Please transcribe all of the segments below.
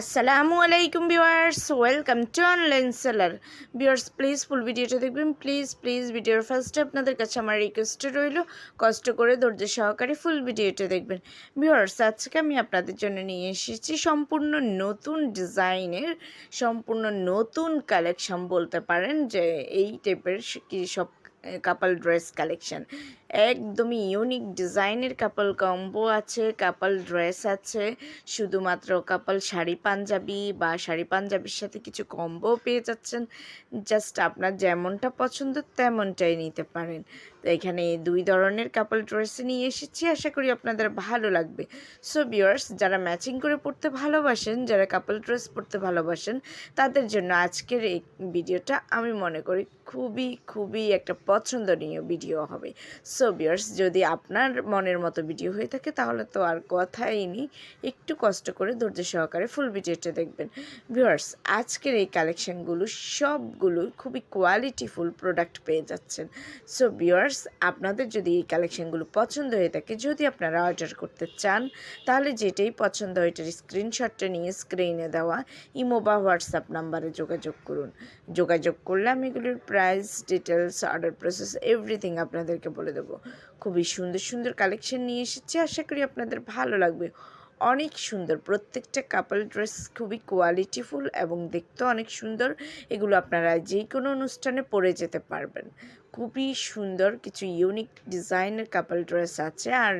আসসালামু আলাইকুম viewers, welcome to online seller. Viewers, please full ভিডিওটা দেখবেন। প্লিজ প্লিজ ভিডিওর ফার্স্টে আপনাদের কাছে আমার রিকোয়েস্ট রইল। কষ্ট করে ধৈর্য সহকারে ফুল ভিডিওটা দেখবেন। ভিউয়ার্স, আজকে আমি আপনাদের জন্য নিয়ে এসেছি সম্পূর্ণ নতুন ডিজাইনের, সম্পূর্ণ নতুন কালেকশন বলতে পারেন যে এই টাইপের কি সব কাপাল ড্রেস কালেকশন একদমই ইউনিক ডিজাইনের কাপাল কম্বো আছে কাপাল ড্রেস আছে। শুধুমাত্র কাপাল শাড়ি পাঞ্জাবি বা শাড়ি পাঞ্জাবির সাথে কিছু কম্বো পেয়ে যাচ্ছেন। জাস্ট আপনার যেমনটা পছন্দ তেমনটাই নিতে পারেন। তো এখানে দুই ধরনের কাপাল ড্রেস নিয়ে এসেছি, আশা করি আপনাদের ভালো লাগবে। সো বিয়ার্স যারা ম্যাচিং করে পড়তে ভালোবাসেন, যারা কাপাল ড্রেস পড়তে ভালোবাসেন, তাদের জন্য আজকের এই ভিডিওটা আমি মনে করি খুবই খুবই একটা পছন্দনীয় ভিডিও হবে। সো বিয়ার্স যদি আপনার মনের মতো ভিডিও হয়ে থাকে, তাহলে তো আর কথাই নেই। একটু কষ্ট করে ধৈর্য সহকারে ফুল ভিডিওটা দেখবেন। ভিউয়ার্স আজকের এই কালেকশনগুলো সবগুলো খুবই কোয়ালিটিফুল প্রোডাক্ট পেয়ে যাচ্ছেন। সো ভিউয়ার্স আপনাদের যদি এই কালেকশনগুলো পছন্দ হয়ে থাকে, যদি আপনারা অর্ডার করতে চান, তাহলে যেটাই পছন্দ হয়, এটার স্ক্রিনশটটা নিয়ে স্ক্রিনে দেওয়া, ইমো বা হোয়াটসঅ্যাপ নাম্বারে যোগাযোগ করুন। যোগাযোগ করলে আমি এগুলোর price details order process everything আপনাদেরকে বলে দেবো খুবই সুন্দর সুন্দর কালেকশন নিয়ে এসেছি। আশা করি আপনাদের ভালো লাগবে। অনেক সুন্দর। প্রত্যেকটা কাপল ড্রেস খুবই কোয়ালিটিফুল এবং দেখতেও অনেক সুন্দর। এগুলো আপনারা যে কোনো অনুষ্ঠানে পরে যেতে পারবেন। খুবই সুন্দর, কিছু ইউনিক ডিজাইনের কাপল ড্রেস আছে আর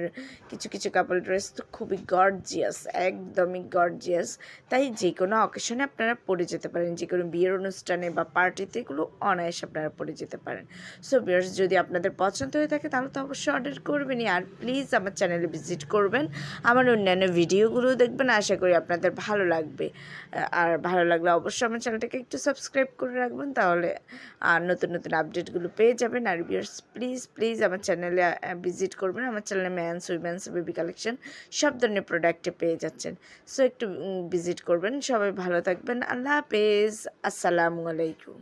কিছু কিছু কাপল ড্রেস তো খুবই গর্জিয়াস একদমই গর্জিয়াস তাই যে কোনো অকেশনে আপনারা পরে যেতে পারেন। যে কোনো বিয়ের অনুষ্ঠানে বা পার্টিতে এগুলো অনায়াসে আপনারা পরে যেতে পারেন। সো বিয়ার্স যদি আপনাদের পছন্দ হয়ে থাকে তাহলে তো অবশ্যই অর্ডার করবেনই। আর প্লিজ আমার চ্যানেলে ভিজিট করবেন। আমার অন্যান্য ভিডিওগুলো দেখবেন, আশা করি আপনাদের ভালো লাগবে। আর ভালো লাগলে অবশ্যই আমার চ্যানেলটাকে একটু সাবস্ক্রাইব করে রাখবেন, তাহলে আর নতুন নতুন আপডেটগুলো পেয়ে যাবেন। আর ভিউয়ার্স প্লিজ প্লিজ আমার চ্যানেলে ভিজিট করবেন। আমার চ্যানেলে ম্যানস উইমেন্স বেবি কালেকশন সব ধরনের প্রোডাক্টে পেয়ে যাচ্ছেন। সো একটু ভিজিট করবেন। সবাই ভালো থাকবেন। আল্লাহ হাফেজ। আসসালামু আলাইকুম।